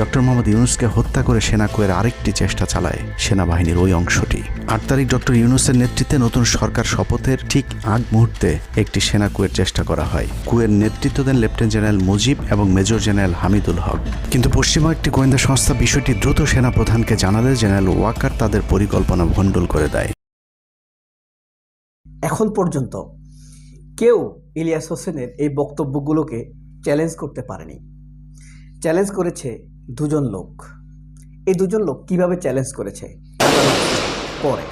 Doctor Mohammad ইউনুসকে হত্যা করে সেনা কুয়ের আরেকটি চেষ্টা চালায় সেনাবাহিনীর ওই অংশটি। আট তারিখ ডক্টর ইউনুসের নেতৃত্বে নতুন সরকার শপথের ঠিক আগ মুহূর্তে একটি সেনা কুয়ের চেষ্টা করা হয়। কুয়ের নেতৃত্ব দেন লেফটেন্যান্ট জেনারেল মুজিব এবং মেজর জেনারেল হামিদুল হক। কিন্তু পশ্চিমা একটি গোয়েন্দা সংস্থা বিষয়টি দ্রুত সেনা প্রধানকে জানালে জেনারেল ওয়াকার তাদের পরিকল্পনা ভণ্ডুল করে দেয়। এখন পর্যন্ত কেউ ইলিয়াস হোসেনের এই বক্তব্যগুলোকে চ্যালেঞ্জ করতে পারেনি। চ্যালেঞ্জ করেছে দুজন লোক। এই দুজন লোক কীভাবে চ্যালেঞ্জ করেছে? পরে।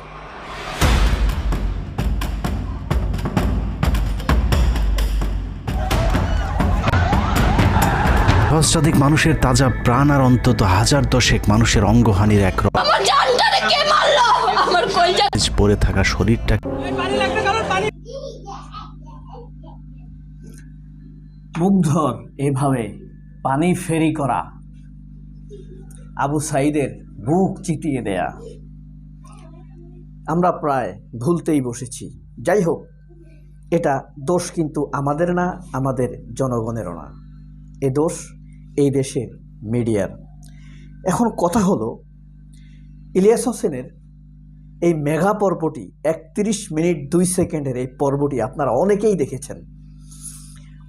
সহস্রাধিক মানুষের তাজা প্রাণ আর অন্তত হাজার দশেক মানুষের অঙ্গহানির এক আমার জানটারে কে মারলো? আমার কলজা রজ পড়ে থাকা শরীরটা মুগ্ধর এভাবে পানি ফেরি করা। আবু সাইদের বুক চিতিয়ে দেয়া। আমরা প্রায় ভুলতেই বসেছি। যাই হোক, এটা দোষ কিন্তু আমাদের না, আমাদের জনগণেরও না। এ দোষ এই দেশের মিডিয়ার। এখন কথা হলো, ইলিয়াস হোসেনের এই মেগা পর্বটি, একত্রিশ মিনিট দুই সেকেন্ডের এই পর্বটি আপনারা অনেকেই দেখেছেন।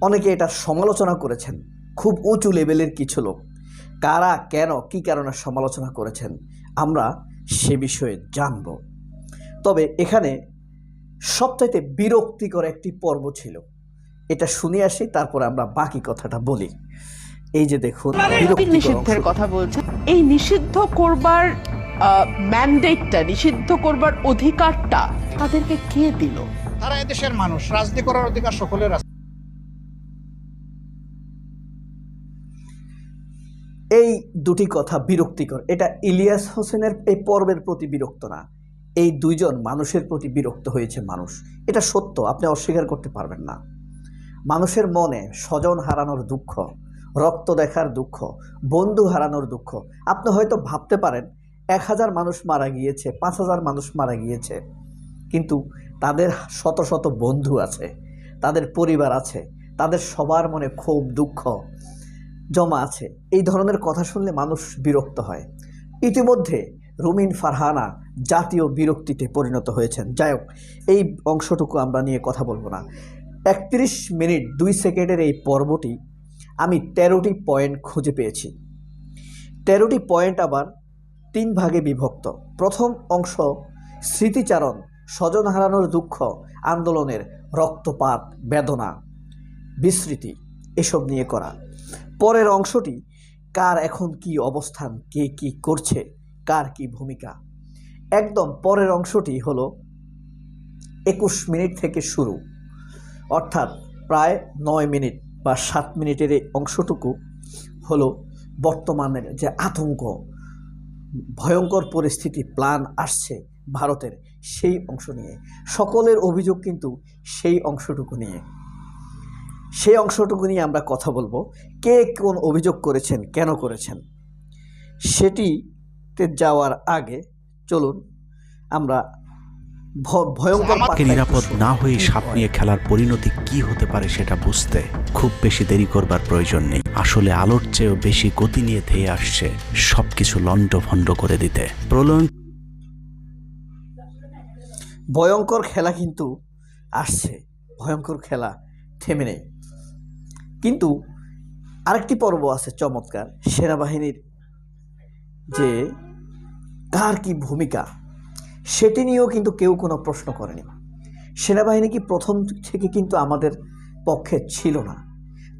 অনেকে এটা সমালোচনা করেছেন। খুব উঁচু লেভেলের কিছু লোক। কারা কেন কি কারণে সমালোচনা করেছেন আমরা সে বিষয়ে জানব। তবে এখানে সবচাইতে বিরক্তিকর একটি পর্ব ছিল। এটা শুনে আসি তারপরে আমরা বাকি কথাটা বলি। এই যে দেখুন নিষিদ্ধের কথা বলছেন। এই নিষিদ্ধ করবার ম্যান্ডেটটা নিষিদ্ধ করবার অধিকারটা তাদেরকে কে দিল? তারা এদেশের মানুষ রাজনীতি করার অধিকার সকলের আছে। দুটি কথা বিরক্তিকর। এটা ইলিয়াস হোসেনের এই পর্বের প্রতি বিরক্ত না। এই দুইজন মানুষের প্রতি বিরক্ত হয়েছে মানুষ। এটা সত্য, আপনি অস্বীকার করতে পারবেন না। মানুষের মনে স্বজন হারানোর দুঃখ, রক্ত দেখার দুঃখ, বন্ধু হারানোর দুঃখ। আপনি হয়তো ভাবতে পারেন, এক হাজার মানুষ মারা গিয়েছে, পাঁচ হাজার মানুষ মারা গিয়েছে। কিন্তু তাদের শত শত বন্ধু আছে, তাদের পরিবার আছে, তাদের সবার মনে ক্ষোভ, দুঃখ। জমা আছে। এই ধরনের কথা শুনলে মানুষ বিরক্ত হয়। ইতিমধ্যে রুমিন ফারহানা জাতীয় বিরক্তিতে পরিণত হয়েছেন। যাই হোক, এই অংশটুকু আমরা নিয়ে কথা বলব না। একত্রিশ মিনিট দুই সেকেন্ডের এই পর্বটি আমি তেরোটি পয়েন্ট খুঁজে পেয়েছি। তেরোটি পয়েন্ট আবার তিন ভাগে বিভক্ত। প্রথম অংশ, স্মৃতিচারণ, স্বজন হারানোর দুঃখ, আন্দোলনের রক্তপাত, বেদনা, বিস্মৃতি, এসব নিয়ে করা। পরের অংশটি, কার এখন কি অবস্থান, কে কি করছে, কার কি ভূমিকা? একদম পরের অংশটি হল একুশ মিনিট থেকে শুরু। অর্থাৎ প্রায় নয় মিনিট বা সাত মিনিটের এই অংশটুকু হলো বর্তমানের যে আতঙ্ক, ভয়ঙ্কর পরিস্থিতি, প্ল্যান আসছে ভারতের সেই অংশ নিয়ে। সকলের অভিযোগ কিন্তু সেই অংশটুকু নিয়ে। সেই অংশটুকু নিয়ে আমরা কথা বলব। কে কোন অভিযোগ করেছেন কেন করেছেন? সেটিতে যাওয়ার আগে চলুন আমরা ভয়ঙ্কর নিরাপদ না হয়ে সাপ নিয়ে খেলার পরিণতি কি হতে পারে সেটা বুঝতে খুব বেশি দেরি করবার প্রয়োজন নেই। আসলে আলোর চেয়েও বেশি গতি নিয়ে ধেয়ে আসছে সবকিছু লন্ড ভন্ড করে দিতে। প্রলয়ন ভয়ঙ্কর খেলা কিন্তু আসছে। ভয়ঙ্কর খেলা থেমে নেই। কিন্তু আরেকটি পর্ব আছে চমৎকার, সেনাবাহিনীর যে কার কি ভূমিকা, সেটি নিয়েও কিন্তু কেউ কোনো প্রশ্ন করেনি। সেনাবাহিনী কি প্রথম থেকে কিন্তু আমাদের পক্ষে ছিল না।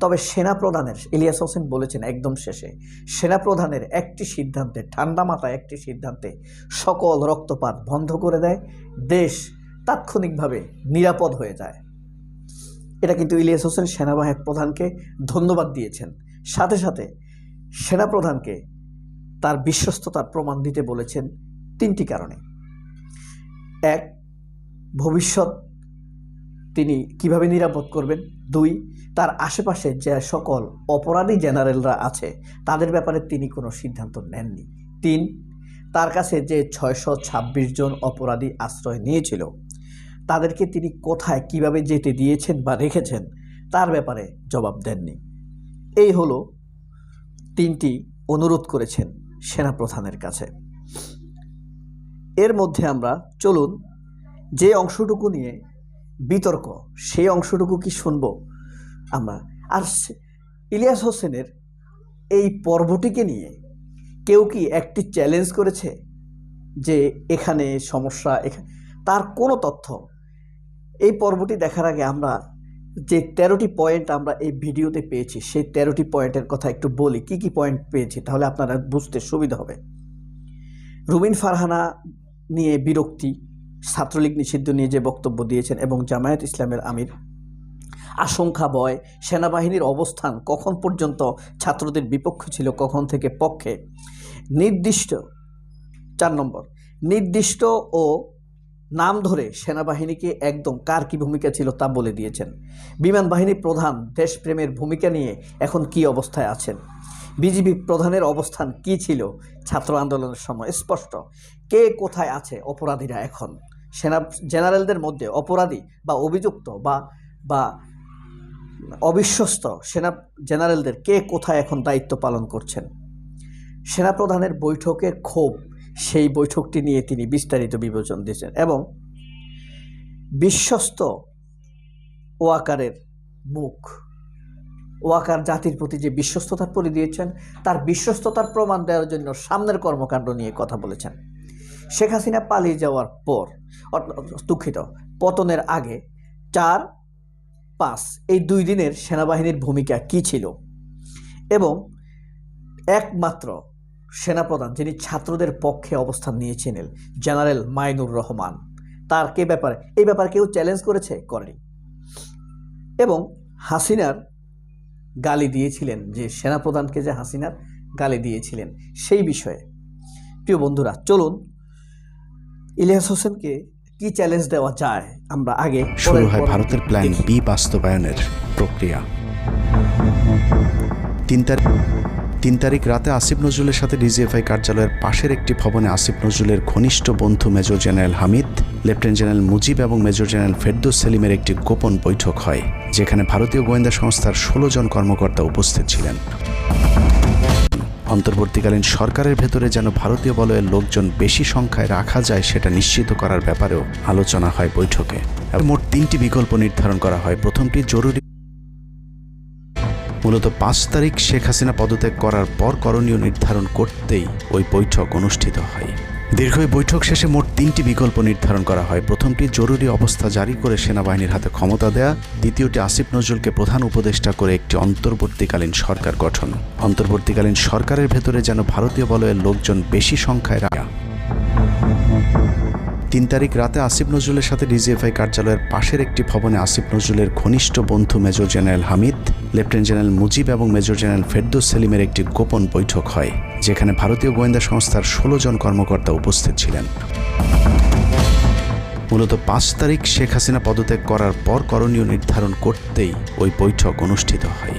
তবে সেনাপ্রধানের, ইলিয়াস হোসেন বলেছেন একদম শেষে, সেনাপ্রধানের একটি সিদ্ধান্তে, ঠান্ডা মাথায় একটি সিদ্ধান্তে সকল রক্তপাত বন্ধ করে দেয়, দেশ তাৎক্ষণিকভাবে নিরাপদ হয়ে যায়। এটা কিন্তু ইলিয়াস হোসেন সেনাবাহিনী প্রধানকে ধন্যবাদ দিয়েছেন। সাথে সাথে সেনাপ্রধানকে তার বিশ্বস্ততার প্রমাণ দিতে বলেছেন তিনটি কারণে। এক, ভবিষ্যৎ তিনি কীভাবে নিরাপদ করবেন? দুই, তার আশেপাশে যে সকল অপরাধী জেনারেলরা আছে, তাদের ব্যাপারে তিনি কোনো সিদ্ধান্ত নেননি। তিন, তার কাছে যে ছয়শো ছাব্বিশ জন অপরাধী আশ্রয় নিয়েছিল তাদেরকে তিনি কোথায় কীভাবে যেতে দিয়েছেন বা রেখেছেন, তার ব্যাপারে জবাব দেননি। এই হলো তিনটি অনুরোধ করেছেন সেনাপ্রধানের কাছে। এর মধ্যে আমরা, চলুন, যে অংশটুকু নিয়ে বিতর্ক, সেই অংশটুকু কি শুনব আমরা? আর ইলিয়াস হোসেনের এই পর্বটিকে নিয়ে কেউ কি একটি চ্যালেঞ্জ করেছে যে এখানে সমস্যা এখানে তার কোনো তথ্য এই পর্বটি দেখার আগে আমরা যে তেরোটি পয়েন্ট আমরা এই ভিডিওতে পেয়েছি, সেই তেরোটি পয়েন্টের কথা একটু বলি। কি কি পয়েন্ট পেয়েছি? তাহলে আপনারা বুঝতে সুবিধা হবে। রুমিন ফারহানা নিয়ে বিরক্তি, ছাত্রলীগ নিষিদ্ধ নিয়ে যে বক্তব্য দিয়েছেন এবং জামায়াত ইসলামের আমির, আশঙ্কা, ভয়, সেনাবাহিনীর অবস্থান কখন পর্যন্ত ছাত্রদের বিপক্ষে ছিল, কখন থেকে পক্ষে, নির্দিষ্ট, চার নম্বর, নির্দিষ্ট ও নাম ধরে সেনাবাহিনীকে একদম কার কি ভূমিকা ছিল তা বলে দিয়েছেন। বিমান বাহিনী প্রধান দেশপ্রেমের ভূমিকা নিয়ে এখন কি অবস্থায় আছেন? বিজিবি প্রধানের অবস্থান কি ছিল? ছাত্র আন্দোলনের সময় স্পষ্ট। কে কোথায় আছে অপরাধীরা এখন? সেনা, জেনারেলদের মধ্যে অপরাধী বা অভিযুক্ত বা বা অবিশ্বস্ত সেনা জেনারেলদের কে কোথায় এখন দায়িত্ব পালন করছেন? সেনাপ্রধানের বৈঠকের ক্ষোভ সেই বৈঠকটি নিয়ে তিনি বিস্তারিত বিবেচন দিয়েছেন এবং বিশ্বস্ত ওয়াকারের মুখ, ওয়াকার জাতির প্রতি যে বিশ্বস্ততার পরি দিয়েছেন, তার বিশ্বস্ততার প্রমাণ দেওয়ার জন্য সামনের কর্মকাণ্ড নিয়ে কথা বলেছেন। শেখ হাসিনা পালিয়ে যাওয়ার পর দুঃখিত, পতনের আগে চার, পাঁচ, এই দুই দিনের সেনাবাহিনীর ভূমিকা কি ছিল? এবং একমাত্র সেনাপ্রধান যিনি ছাত্রদের পক্ষে অবস্থান নিয়েছিলেন জেনারেল মাইনুর রহমান। তার কে ব্যাপারে? এই ব্যাপারে কেউ চ্যালেঞ্জ করেছে? করেনি। এবং হাসিনার গালি দিয়েছিলেন যে সেনাপ্রধানকে যে হাসিনার গালি দিয়েছিলেন সেই বিষয়ে। প্রিয় বন্ধুরা চলুন ইলিয়াস হোসেনকে কি চ্যালেঞ্জ দেওয়া যায় আমরা আগে শুরু হয় ভারতের প্ল্যান বি বাস্তবায়নের প্রক্রিয়া। তিন তারিখ তিন তারিখ রাতে আসিফ নজরুলের সাথে ডিজিএফআই কার্যালয়ের পাশের একটি ভবনে আসিফ নজরুলের ঘনিষ্ঠ বন্ধু major general Hamid, lieutenant general Mujib এবং মেজর জেনারেল ফেরদৌস সেলিমের একটি গোপন বৈঠক হয়, যেখানে ভারতীয় গোয়েন্দা সংস্থার ষোলো জন কর্মকর্তা উপস্থিত ছিলেন। অন্তর্বর্তীকালীন সরকারের ভেতরে যেন ভারতীয় বলয়ের লোকজন বেশি সংখ্যায় রাখা যায় সেটা নিশ্চিত করার ব্যাপারেও আলোচনা হয় বৈঠকে। মোট তিনটি বিকল্প নির্ধারণ করা হয়। প্রথমটি জরুরি মূলত পাঁচ তারিখ শেখ হাসিনা পদত্যাগ করার পর করণীয় নির্ধারণ করতেই ওই বৈঠক অনুষ্ঠিত হয়। দীর্ঘ বৈঠক শেষে মোট তিনটি বিকল্প নির্ধারণ করা হয়। প্রথমটি জরুরি অবস্থা জারি করে সেনাবাহিনীর হাতে ক্ষমতা দেয়া, দ্বিতীয়টি আসিফ নজরুলকে প্রধান উপদেষ্টা করে একটি অন্তর্বর্তীকালীন সরকার গঠন। অন্তর্বর্তীকালীন সরকারের ভেতরে যেন ভারতীয় বলয়ের লোকজন বেশি সংখ্যায় রাখা তিন তারিখ রাতে আসিফ নজরুলের সাথে ডিজিএফআই কার্যালয়ের পাশের একটি ভবনে আসিফ নজরুলের ঘনিষ্ঠ বন্ধু major general Hamid, lieutenant general Mujib এবং মেজর জেনারেল ফেরদৌস সেলিমের একটি গোপন বৈঠক হয়, যেখানে ভারতীয় গোয়েন্দা সংস্থার ষোলো জন কর্মকর্তা উপস্থিত ছিলেন। মূলত পাঁচ তারিখ শেখ হাসিনা পদত্যাগ করার পর করণীয় নির্ধারণ করতেই ওই বৈঠক অনুষ্ঠিত হয়।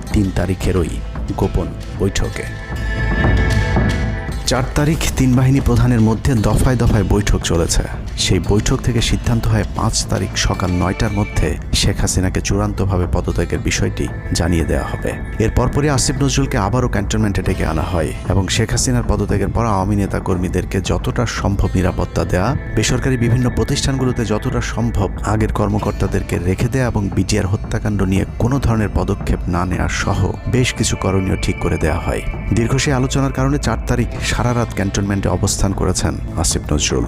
তিন তারিখের ওই গোপন বৈঠকে। চার তারিখ তিন বাহিনী প্রধানের মধ্যে দফায় দফায় বৈঠক চলেছে। সেই বৈঠক থেকে সিদ্ধান্ত হয় পাঁচ তারিখ সকাল নয়টার মধ্যে শেখ হাসিনাকে চূড়ান্তভাবে পদত্যাগের বিষয়টি জানিয়ে দেওয়া হবে। এর পরপরই আসিফ নজরুলকে আবারও ক্যান্টনমেন্টে ডেকে আনা হয় এবং শেখ হাসিনার পদত্যাগের পর আওয়ামী নেতা কর্মীদেরকে যতটা সম্ভব নিরাপত্তা দেয়া, বেসরকারি বিভিন্ন প্রতিষ্ঠানগুলোতে যতটা সম্ভব আগের কর্মকর্তাদেরকে রেখে দেয়া এবং বিজিআর হত্যাকাণ্ড নিয়ে কোনো ধরনের পদক্ষেপ না নেওয়া সহ বেশ কিছু করণীয় ঠিক করে দেওয়া হয়। দীর্ঘ সেই আলোচনার কারণে চার তারিখ সারা রাত ক্যান্টনমেন্টে অবস্থান করেছেন আসিফ নজরুল।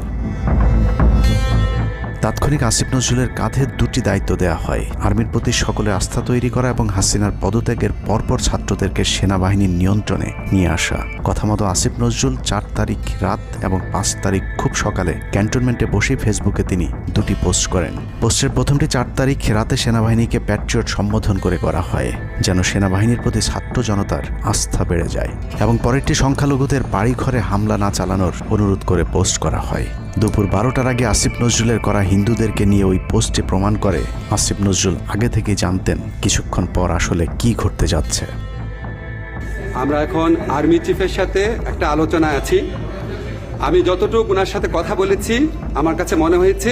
তাৎক্ষণিক আসিফ নজরুলের কাঁধে দুটি দায়িত্ব দেওয়া হয়। আর্মির প্রতি সকলের আস্থা তৈরি করা এবং হাসিনার পদত্যাগের পরপর ছাত্রদেরকে সেনাবাহিনীর নিয়ন্ত্রণে নিয়ে আসা। কথা মতো আসিফ নজরুল চার তারিখ রাত এবং পাঁচ তারিখ খুব সকালে ক্যান্টনমেন্টে বসেই ফেসবুকে তিনি দুটি পোস্ট করেন। পোস্টের প্রথমটি চার তারিখ রাতে সেনাবাহিনীকে প্যাট্রিয়ট সম্বোধন করে করা হয়, যেন সেনাবাহিনীর প্রতি ছাত্র জনতার আস্থা বেড়ে যায়। এবং পরেরটি সংখ্যালঘুদের বাড়িঘরে হামলা না চালানোর অনুরোধ করে পোস্ট করা হয়। দুপুর বারোটার আগে আসিফ নজরুলের করা হিন্দুদেরকে নিয়ে ওই পোস্টে প্রমাণ করে আসিফ নজরুল আগে থেকেই জানতেন কিছুক্ষণ পর আসলে কি ঘটতে যাচ্ছে। আমরা এখন আর্মি চিফের সাথে একটা আলোচনা আছি। আমি যতটুকু ওনার সাথে কথা বলেছি, আমার কাছে মনে হয়েছে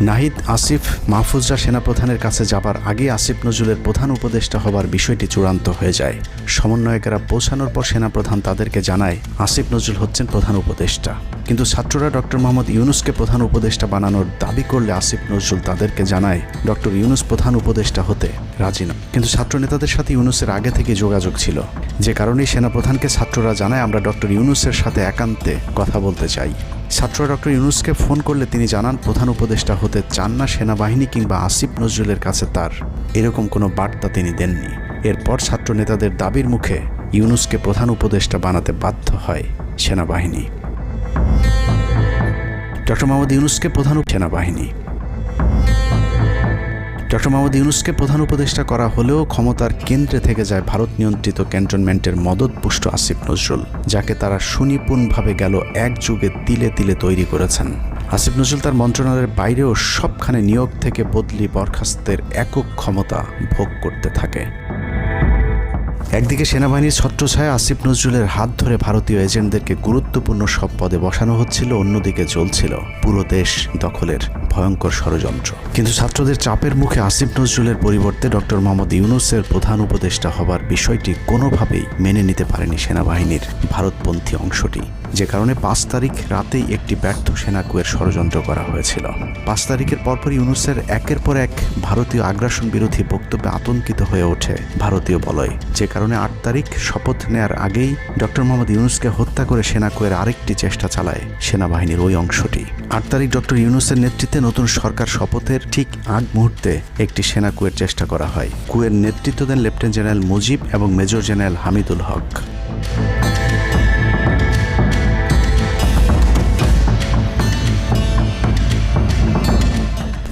নাহিদ, আসিফ, মাহফুজরা সেনাপ্রধানের কাছে যাবার আগে আসিফ নজরুলের প্রধান উপদেষ্টা হবার বিষয়টি চূড়ান্ত হয়ে যায়। সমন্বয়কেরা পৌঁছানোর পর সেনাপ্রধান তাদেরকে জানায়, আসিফ নজরুল হচ্ছেন প্রধান উপদেষ্টা। কিন্তু ছাত্ররা ডক্টর মোহাম্মদ ইউনুসকে প্রধান উপদেষ্টা বানানোর দাবি করলে আসিফ নজরুল তাদেরকে জানায় ডক্টর ইউনুস প্রধান উপদেষ্টা হতে রাজি না কিন্তু ছাত্র নেতাদের সাথে ইউনুসের আগে থেকে যোগাযোগ ছিল। যে কারণেই সেনাপ্রধানকে ছাত্ররা জানায়, আমরা ডক্টর ইউনুসের সাথে একান্তে কথা বলতে চাই। ছাত্ররা ডক্টর ইউনুসকে ফোন করলে তিনি জানান প্রধান উপদেষ্টা হতে চান না সেনাবাহিনী কিংবা আসিফ নজরুলের কাছে তার। এরকম কোনো বার্তা তিনি দেননি। এরপর ছাত্র নেতাদের দাবির মুখে ইউনুসকে প্রধান উপদেষ্টা বানাতে বাধ্য হয় সেনাবাহিনী। ডক্টর মোহাম্মদ ইউনুসকে প্রধান সেনাবাহিনী। ডক্টর মোহাম্মদ ইউনুসকে প্রধান উপদেষ্টা করা হলেও ক্ষমতার কেন্দ্রে থেকে যায় ভারত নিয়ন্ত্রিত ক্যান্টনমেন্টের মদতপুষ্ট আসিফ নজরুল, যাকে তারা সুনিপুণভাবে গেল এক যুগে তিলে তিলে তৈরি করেছেন। আসিফ নজরুল তার মন্ত্রণালয়ের বাইরেও সবখানে নিয়োগ থেকে বদলি বরখাস্তের একক ক্ষমতা ভোগ করতে থাকে। একদিকে সেনাবাহিনীর ছত্রছায়া আসিফ নজরুলের হাত ধরে ভারতীয় এজেন্টদেরকে গুরুত্বপূর্ণ সব পদে বসানো হচ্ছিল, অন্যদিকে চলছিল পুরো দেশ দখলের ভয়ঙ্কর ষড়যন্ত্র। কিন্তু ছাত্রদের চাপের মুখে আসিফ নজরুলের পরিবর্তে ডক্টর মোহাম্মদ ইউনুসের প্রধান উপদেষ্টা হবার বিষয়টি কোনোভাবেই মেনে নিতে পারেনি সেনাবাহিনীর ভারতপন্থী অংশটি। যে কারণে পাঁচ তারিখ রাতেই একটি ব্যর্থ সেনাকুয়ের ষড়যন্ত্র করা হয়েছিল। পাঁচ তারিখের পরপর ইউনুসের একের পর এক ভারতীয় আগ্রাসন বিরোধী বক্তব্যে আতঙ্কিত হয়ে ওঠে ভারতীয় বলয়। যে কারণে আট তারিখ শপথ নেয়ার আগেই ডক্টর মোহাম্মদ ইউনুসকে হত্যা করে সেনা কোয়ের আরেকটি চেষ্টা চালায় সেনাবাহিনীর ওই অংশটি। আট তারিখ ডক্টর ইউনুসের নেতৃত্বে নতুন সরকার শপথের ঠিক আগ মুহূর্তে একটি সেনা কুয়ের চেষ্টা করা হয়। কুয়ের নেতৃত্ব দেন লেফটেন্যান্ট জেনারেল মুজিব এবং মেজর জেনারেল হামিদুল হক।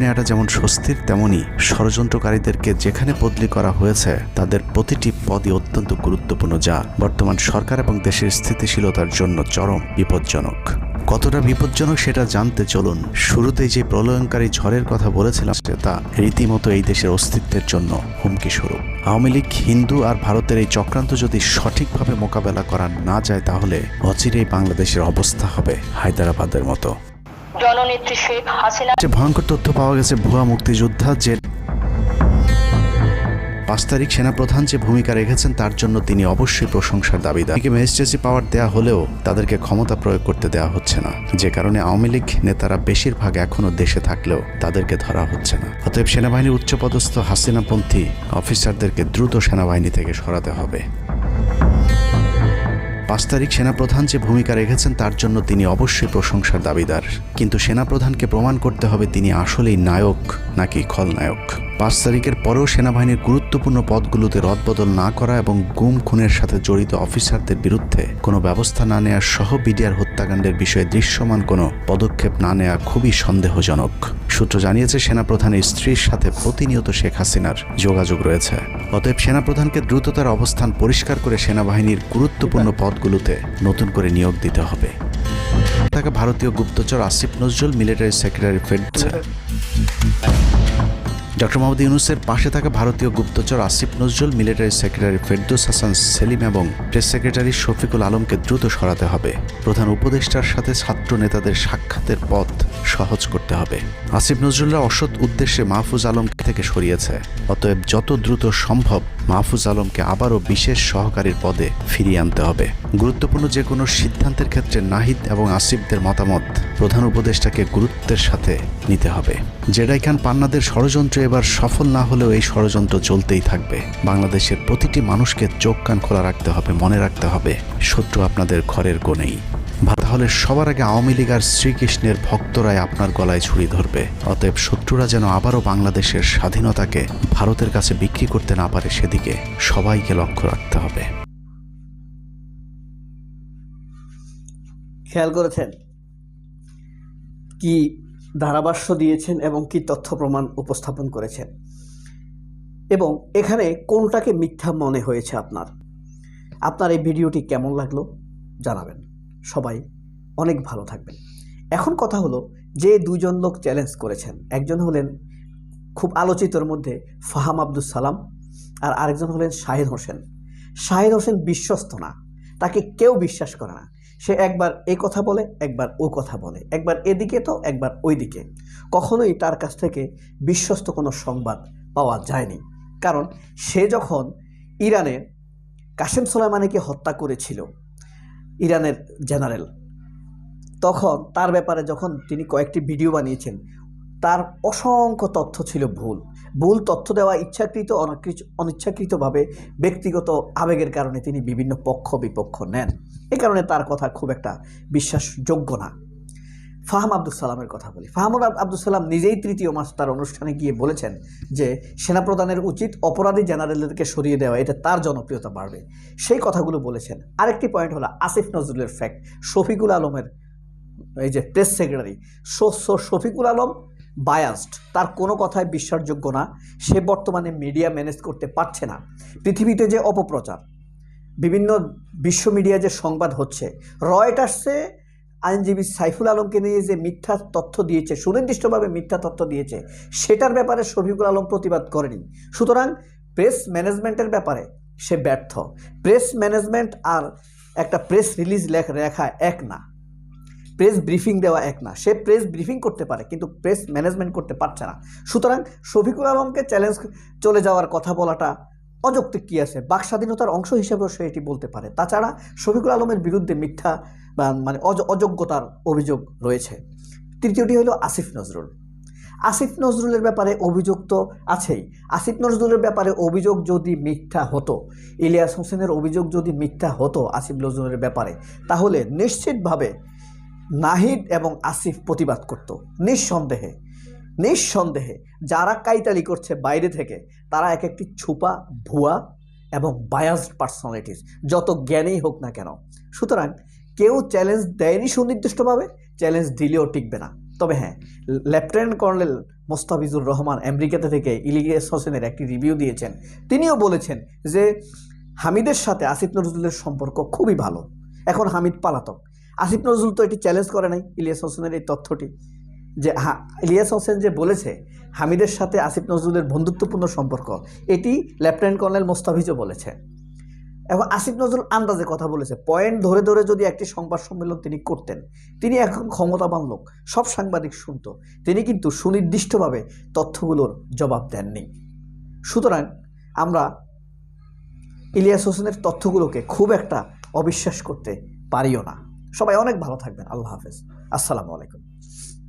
নেওয়াটা যেমন স্বস্তির তেমনই ষড়যন্ত্রকারীদেরকে যেখানে বদলি করা হয়েছে, তাদের প্রতিটি পদই অত্যন্ত গুরুত্বপূর্ণ যা বর্তমান সরকার এবং দেশের স্থিতিশীলতার জন্য চরম বিপজ্জনক। কতটা বিপজ্জনক সেটা জানতে চলুন। শুরুতেই যে প্রলয়নকারী ঝড়ের কথা বলেছিলাম, তা রীতিমতো এই দেশের অস্তিত্বের জন্য হুমকি স্বরূপ। আওয়ামী লীগ, হিন্দু আর ভারতের এই চক্রান্ত যদি সঠিকভাবে মোকাবেলা করা না যায়, তাহলে অচিরেই বাংলাদেশের অবস্থা হবে হায়দ্রাবাদের মতো। জননেত্রী শেখ হাসিনা ভয়ঙ্কর তথ্য পাওয়া গেছে ভুয়া মুক্তিযোদ্ধা যে পাঁচ তারিখ সেনাপ্রধান যে ভূমিকা রেখেছেন, তার জন্য তিনি অবশ্যই প্রশংসার দাবিদার। এদিকে ম্যাজিস্ট্রেসি পাওয়ার দেয়া হলেও তাদেরকে ক্ষমতা প্রয়োগ করতে দেওয়া হচ্ছে না। যে কারণে আওয়ামী লীগ নেতারা বেশিরভাগ এখনও দেশে থাকলেও তাদেরকে ধরা হচ্ছে না। অতএব সেনাবাহিনীর উচ্চপদস্থ হাসিনাপন্থী অফিসারদেরকে দ্রুত সেনাবাহিনী থেকে সরাতে হবে। পাঁচ তারিখ সেনাপ্রধান যে ভূমিকা রেখেছেন তার জন্য তিনি অবশ্যই প্রশংসার দাবিদার। কিন্তু সেনাপ্রধানকে প্রমাণ করতে হবে তিনি আসলেই নায়ক নাকি খলনায়ক। পাঁচ তারিখের পরেও সেনাবাহিনীর গুরুত্বপূর্ণ পদগুলোতে রদবদল না করা এবং গুম খুনের সাথে জড়িত অফিসারদের বিরুদ্ধে কোনো ব্যবস্থা না নেওয়া সহ বিডিআর হত্যাকাণ্ডের বিষয়ে দৃশ্যমান কোনো পদক্ষেপ না নেওয়া খুবই সন্দেহজনক। সূত্র জানিয়েছে, সেনাপ্রধানের স্ত্রীর সাথে প্রতিনিয়ত শেখ হাসিনার যোগাযোগ রয়েছে। অতএব সেনাপ্রধানকে দ্রুত তার অবস্থান পরিষ্কার করে সেনাবাহিনীর গুরুত্বপূর্ণ পদগুলোতে নতুন করে নিয়োগ দিতে হবে। তাকে ভারতীয় গুপ্তচর আসিফ নজরুল, মিলিটারি সেক্রেটারি ফেডছে ডক্টর মোহাম্মদ ইউনুসের পাশে থাকা ভারতীয় গুপ্তচর আসিফ নজরুল, মিলিটারি সেক্রেটারি ফেরদোস হাসান সেলিম এবং প্রেস সেক্রেটারি শফিকুল আলমকে দ্রুত সরাতে হবে। প্রধান উপদেষ্টার সাথে ছাত্র নেতাদের সাক্ষাতের পথ সহজ করতে হবে। আসিফ নজরুল্লাহ অসৎ উদ্দেশ্যে মাহফুজ আলম থেকে সরিয়েছে। অতএব যত দ্রুত সম্ভব মাহফুজ আলমকে আবারও বিশেষ সহকারীর পদে ফিরিয়ে আনতে হবে। গুরুত্বপূর্ণ যে কোনো সিদ্ধান্তের ক্ষেত্রে নাহিদ এবং আসিফদের মতামত প্রধান উপদেষ্টাকে গুরুত্বের সাথে নিতে হবে। জেডাই খান পান্নাদের ষড়যন্ত্র এবার সফল না হলেও এই ষড়যন্ত্র চলতেই থাকবে। বাংলাদেশের প্রতিটি মানুষকে চোখ কান খোলা রাখতে হবে, মনে রাখতে হবে, শত্রু আপনাদের ঘরের কোণেই। তাহলে সবার আগে আওয়ামী লীগ আর শ্রীকৃষ্ণের ভক্তরাই আপনার গলায় ছুরি ধরবে। অতএব শত্রুরা যেন আবারও বাংলাদেশের স্বাধীনতাকে ভারতের কাছে বিক্রি করতে না পারে, সেদিকে সবাইকে লক্ষ্য রাখতে হবে। খেয়াল করেছেন? কি ধারাভাষ্য দিয়েছেন এবং কি তথ্য প্রমাণ উপস্থাপন করেছেন? এবং এখানে কোনটাকে মিথ্যা মনে হয়েছে আপনার? আপনার এই ভিডিওটি কেমন লাগল? জানাবেন। সবাই অনেক ভালো থাকবেন। এখন কথা হলো, যে দুজন লোক চ্যালেঞ্জ করেছেন, একজন হলেন খুব আলোচিতর মধ্যে ফাহাম আব্দুল সালাম আর আরেকজন হলেন শাহিদ হোসেন। শাহিদ হোসেন বিশ্বস্ত না, তাকে কেউ বিশ্বাস করে না। সে একবার এই কথা বলে, একবার ও কথা বলে, একবার এদিকে তো, একবার ওইদিকে। কখনোই তার কাছ থেকে বিশ্বস্ত কোনো সংবাদ পাওয়া যায়নি। কারণ সে যখন ইরানে কাশেম সোলাইমানিকে হত্যা করেছিল ইরানের জেনারেল। তখন তার ব্যাপারে যখন তিনি কয়েকটি ভিডিও বানিয়েছেন, তার অসংখ্য তথ্য ছিল ভুল। ভুল তথ্য দেওয়া ইচ্ছাকৃত অনিচ্ছাকৃতভাবে ব্যক্তিগত আবেগের কারণে তিনি বিভিন্ন পক্ষ বিপক্ষ নেন। এ কারণে তার কথা খুব একটা বিশ্বাসযোগ্য না। ফাহাম আব্দুল সালামের কথা বলি। ফাহাম আব্দুল সালাম নিজেই তৃতীয় মাস তার অনুষ্ঠানে গিয়ে বলেছেন যে, সেনাপ্রধানের উচিত অপরাধী জেনারেলদেরকে সরিয়ে দেওয়া, এটা তার জনপ্রিয়তা বাড়বে। সেই কথাগুলো বলেছেন। আরেকটি পয়েন্ট হলো আসিফ নজরুলের ফ্যাক্ট শফিকুল আলমের, এই যে press secretary Shafiqul Alam biased তার কোনো কথায় বিশ্বাসযোগ্য না। সে বর্তমানে মিডিয়া ম্যানেজ করতে পারছে না। পৃথিবীতে যে অপপ্রচার, বিভিন্ন বিশ্ব মিডিয়া যে সংবাদ হচ্ছে রয়টার্সে আইনজীবী সাইফুল আলমকে নিয়ে যে মিথ্যা তথ্য দিয়েছে, সুনির্দিষ্টভাবে মিথ্যা তথ্য দিয়েছে, সেটার ব্যাপারে শফিকুল আলম প্রতিবাদ করেনি। সুতরাং প্রেস ম্যানেজমেন্টের ব্যাপারে সে ব্যর্থ। প্রেস ম্যানেজমেন্ট আর একটা প্রেস রিলিজ লেখ লেখা এক না। প্রেস ব্রিফিং দেওয়া এক না। সে প্রেস ব্রিফিং করতে পারে, কিন্তু প্রেস ম্যানেজমেন্ট করতে পারছে না। সুতরাং শফিকুল আলমকে চ্যালেঞ্জ চলে যাওয়ার কথা বলাটা অযৌক্তিক কী আছে? বাক স্বাধীনতার অংশ হিসেবেও সে এটি বলতে পারে। তাছাড়া শফিকুল আলমের বিরুদ্ধে মিথ্যা মানে অয- অযোগ্যতার অভিযোগ রয়েছে। তৃতীয়টি হলো আসিফ নজরুল। আসিফ নজরুলের ব্যাপারে অভিযোগ তো আছেই। আসিফ নজরুলের ব্যাপারে অভিযোগ যদি মিথ্যা হতো, ইলিয়াস হোসেনের অভিযোগ যদি মিথ্যা হতো আসিফ নজরুলের ব্যাপারে, তাহলে নিশ্চিতভাবে নাহিদ এবং আসিফ প্রতিবাদ করত। নিঃসন্দেহে নিঃসন্দেহে যারা কাইতালি করছে বাইরে থেকে তারা এক একটি ছুপা, ভুয়া এবং বায়াসড পার্সোনালিটিস যত জ্ঞানেই হোক না কেন। সুতরাং কেউ চ্যালেঞ্জ দেয়নি সুনির্দিষ্টভাবে চ্যালেঞ্জ দিলেও টিকবে না। তবে হ্যাঁ লেফটেন্যান্ট কর্নেল মোস্তাফিজুর রহমান আমেরিকাতে থেকে ইলিয়াস হোসেনের একটি রিভিউ দিয়েছেন। তিনিও বলেছেন যে, হামিদের সাথে আসিফ নজরুলের সম্পর্ক খুবই ভালো। এখন হামিদ পালাতক। আসিফ নজরুল তো এটি চ্যালেঞ্জ করে নাই, ইলিয়াস হোসেনের এই তথ্যটি। যে ইলিয়াস হোসেন যে বলেছে, হামিদের সাথে আসিফ নজরুলের বন্ধুত্বপূর্ণ সম্পর্ক, এটি লেফটেন্যান্ট কর্নেল মোস্তাফিজও বলেছে। এবং আসিফ নজরুল আন্দাজে কথা বলেছে, পয়েন্ট ধরে ধরে যদি একটি সংবাদ সম্মেলন তিনি করতেন, তিনি এখন ক্ষমতাবান লোক, সব সাংবাদিক শুনত, তিনি কিন্তু সুনির্দিষ্টভাবে তথ্যগুলোর জবাব দেননি। সুতরাং আমরা ইলিয়াস হোসেনের তথ্যগুলোকে খুব একটা অবিশ্বাস করতে পারিও না। সবাই অনেক ভালো থাকবেন, আল্লাহ হাফেজ। আসসালামু আলাইকুম।